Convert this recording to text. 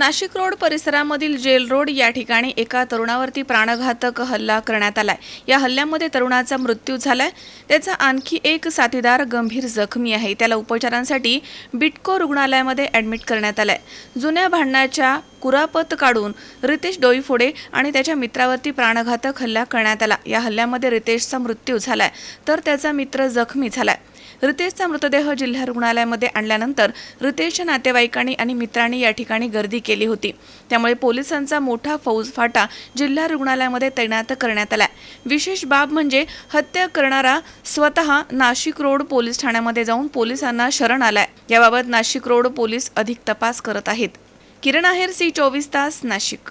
Nashik road परिसरामधील jail road या ठिकाणी एका तरुणावरती प्राणघातक हल्ला करण्यात आलाय. या हल्ल्यामध्ये तरुणाचा मृत्यू झालाय. त्याचा आणखी एक साथीदार गंभीर जखमी आहे. त्याला उपचारांसाठी बिटको रुग्णालयामध्ये ॲडमिट करण्यात आलाय. जुन्या भांडणाच्या कुरापत काढून रितेश डोईफोडे आणि त्याच्या मित्रावरती प्राणघातक हल्ला करण्यात आला. या हल्ल्यामध्ये रितेशचा मृत्यू झालाय. तर त्याचा मित्र जखमी झालाय. रितेशचा मृतदेह जिल्हा रुग्णालयामध्ये आणल्यानंतर रितेशच्या नातेवाईकांनी आणि मित्रांनी या ठिकाणी गर्दी केली होती. त्यामुळे पोलिसांचा मोठा फौजफाटा जिल्हा रुग्णालयामध्ये तैनात करण्यात आला विशेष बाब म्हणजे हत्या करणारा स्वतः नाशिक रोड पोलीस ठाण्यामध्ये जाऊन पोलिसांना शरण आलाय. याबाबत नाशिक रोड पोलीस अधिक तपास करत आहेत. किरण आहेर सी चोवीस तास नाशिक.